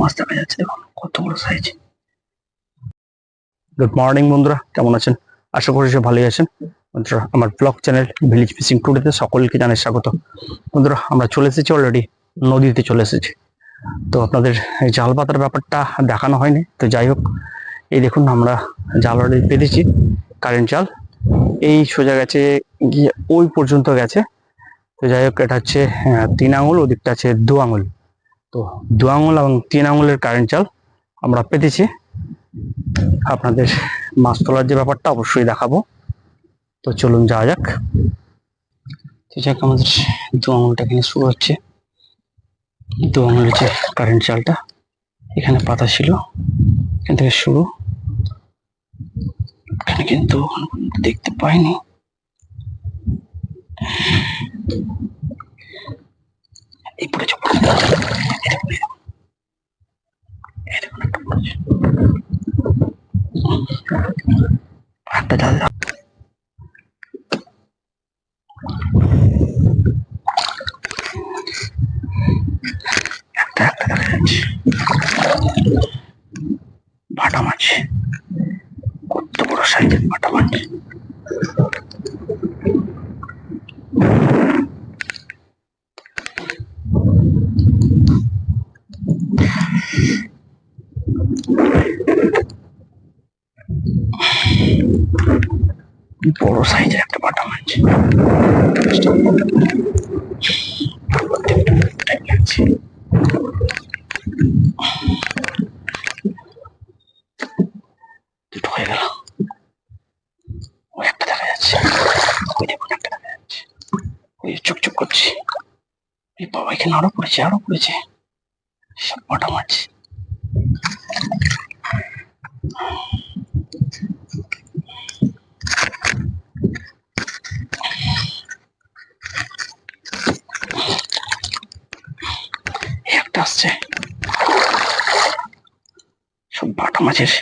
মাছ দেখা যাচ্ছে দেখুন কত বড় সাইজ গুড মর্নিং বন্ধুরা। কেমন আছেন? আশা করি সব ভালোই আছেন। বন্ধুরা, আমার ব্লগ চ্যানেল ভিলেজ ফিশিং টুডেতে সকলকে জানাই স্বাগত। বন্ধুরা, আমরা চলে এসেছি অলরেডি নদীতে চলে এসেছি। তো আপনাদের জাল পাতার ব্যাপারটা দেখানো হয়নি। তো যাই হোক, এই দেখুন, আমরা জাল অলরেডি পেতেছি কারেন্ট জাল। এই সোজা গেছে, গিয়ে ওই পর্যন্ত গেছে। তো যাই হোক, এটা হচ্ছে তিন আঙুল, ওদিকটা আছে দু আঙুল। তো দু আঙুল এবং তিন আঙুলের কারেন্ট জাল আমরা পেতেছি। আপনাদের মাছ তোলার যে ব্যাপারটা অবশ্যই দেখাবো। তো চলুন যাওয়া যাক। তো যাক, আমাদের দু আঙুলটা এখানে শুরু হচ্ছে। দু আঙুলের যে কারেন্ট জালটা এখানে পাতা ছিল। এখান থেকে শুরু। এখানে কিন্তু দেখতে পাইনি। এই পড়েছে পড়েছে। এই দেখুন, এই দেখুন। এই দেখুন, একটা পড়েছে। একটা জাল দাও। একটা একটা দেখা যাচ্ছে ভাটা মাছ ভাটা মাছ বড় সাইজের একটা বাটা মাছ। টাইম লাগছে দুটো হয়ে গেল ওই একটা দেখা যাচ্ছে ওই দেখুন একটা দেখা যাচ্ছে ওই চুপ চুপ করছে। এই বাবা, এখানে আরও পড়েছে আরও পড়েছে। সব বাটা মাছ একটা আসছে। সব বাটা মাছের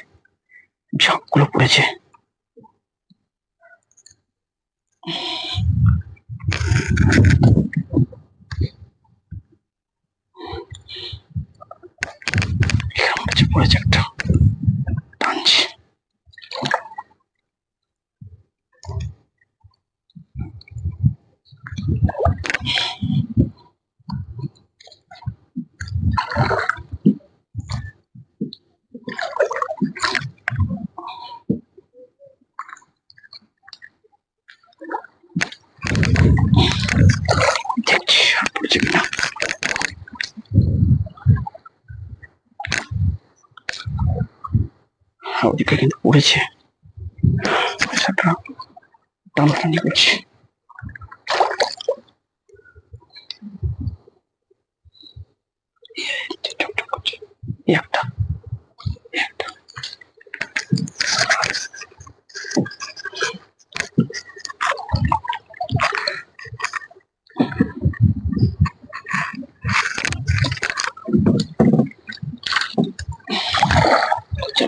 ঝাঁকগুলো পড়েছে। পড়েছে একটা টানছি দেখছি আর পড়েছে কিনা হ্যাঁ, ওদিকে কিন্তু পড়েছে পয়সাটা টানাটানি করছে এই যে টুকটুক করছে। এই একটা এই একটা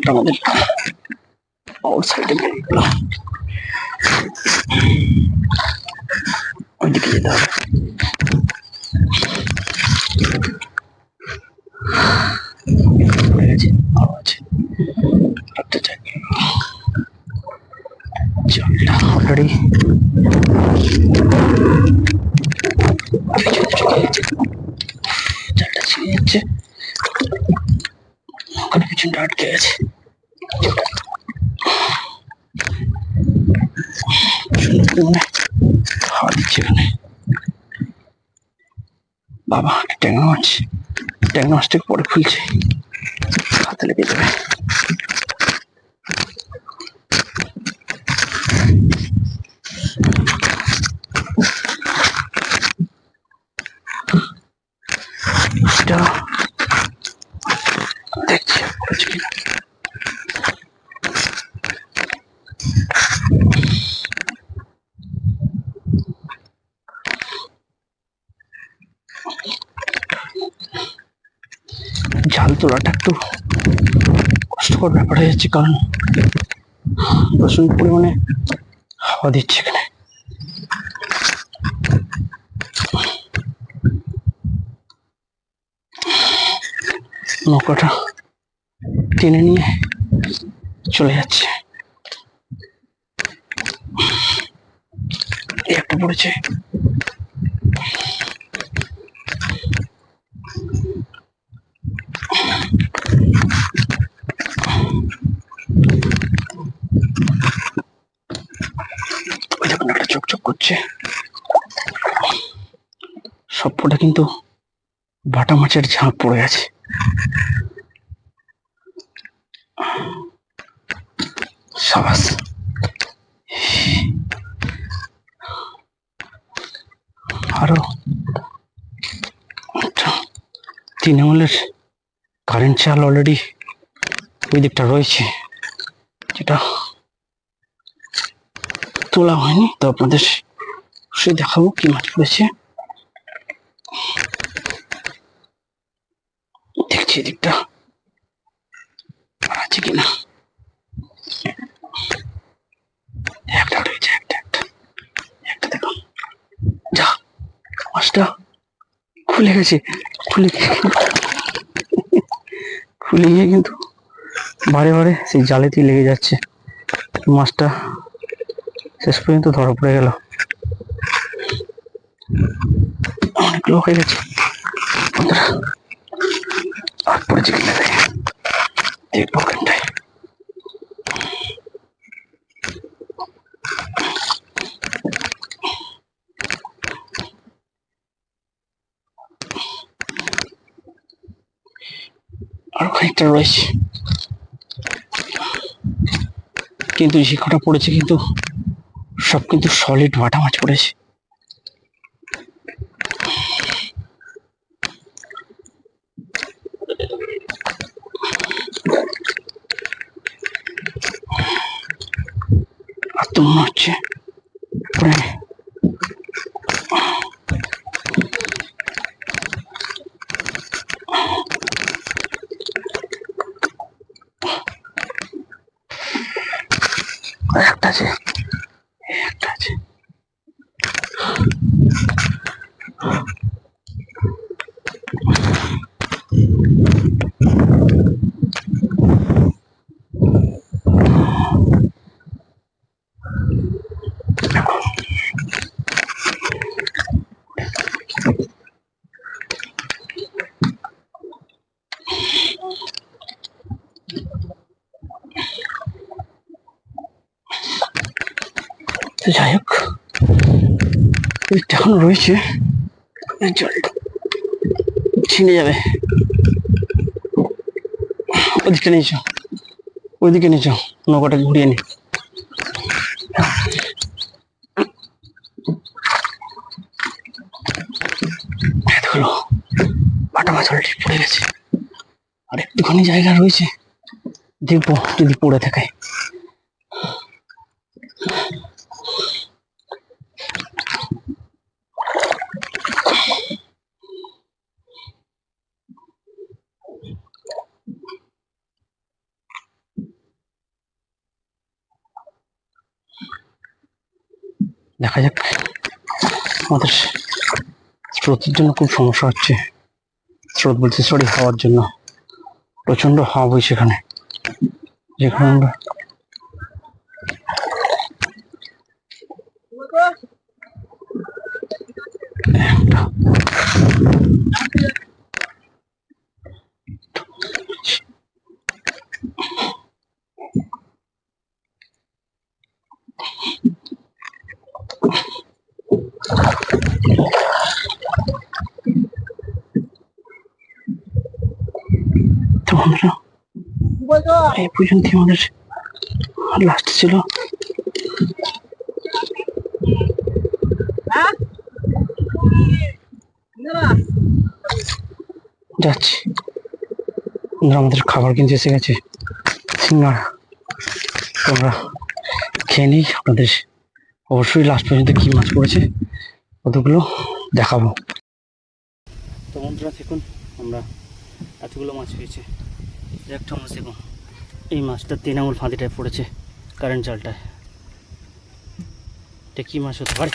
যেটা আমাদের আউট সাইডে বেরিয়ে ওইদিকে যেতে হবে অলরেডি জলটা ছিঁড়ে যাচ্ছে ওখানে পিছনটা আটকে গেছে হাওয়া দিচ্ছে এখানে বাবা ট্যাংরা মাছ। ট্যাংরা মাছটাকে পরে খুলছে। হাতে লেগে যাবে। এটা জাল তোলাটা একটু কষ্টকর ব্যাপার হয়ে যাচ্ছে, কারণ প্রচণ্ড পরিমাণে হাওয়া দিচ্ছে এখানে। নৌকাটা টেনে নিয়ে চলে যাচ্ছে। একটা পড়েছে। একটা চকচক করছে। সবকটা কিন্তু বাটা মাছের ঝাঁপ পড়ে আছে। সাবাস। আরও একটা তৃণমূলের কারেন্ট চাল অলরেডি ওই দিকটা রয়েছে, যেটা তোলা হয়নি, তো আপনাদের সে দেখাবো কি মাছ পড়েছে দেখছি এদিকটা আছে কিনা। একটা একটা একটা একটা যা, মাছটা খুলে গেছে, খুলে খুলে গিয়ে কিন্তু বারে বারে সেই জালেতেই লেগে যাচ্ছে। মাছটা শেষ পর্যন্ত ধরা পড়ে গেল। অনেক লোক হয়ে গেছে। আর পড়েছে রয়েছে। কিন্তু যে কটা পড়েছে কিন্তু সব কিন্তু সলিড বাটা মাছ পড়েছে। হচ্ছে একটা আছে তো যাই হোক এখন রয়েছে। জলটা ছিঁড়ে যাবে। ওদিকে নিয়ে যাও, ওইদিকে নিয়ে যাও, নৌকাটা ঘুরিয়ে নি। এতগুলো বাটা মাছ অলরেডি পড়ে গেছে। আর একটুখানি জায়গা রয়েছে। দেখব যদি পড়ে থাকে। দেখা যাক। আমাদের স্রোতের জন্য খুব সমস্যা হচ্ছে। স্রোত বলছে সরি হাওয়ার জন্য। প্রচণ্ড হাওয়া বই সেখানে যেখানে আমরা এই পর্যন্ত আমাদের লাস্ট ছিল। যাচ্ছি। আমাদের খাবার কিন্তু এসে গেছে। সিঙ্গারা। তোমরা খেয়ে নিই। আপনাদের অবশ্যই লাস্ট পর্যন্ত কি মাছ পড়েছে, কতগুলো দেখাবো। তো বন্ধুরা, দেখুন, আমরা এতগুলো মাছ পেয়েছে। একটা দেখুন এই মাছটা তিন আঙুল ফাঁদিটায় পড়েছে কারেন্ট জালটায়। এটা কী মাছ হতে পারে?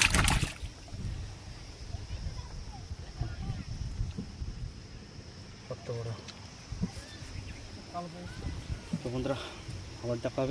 তো বন্ধুরা আবার দেখা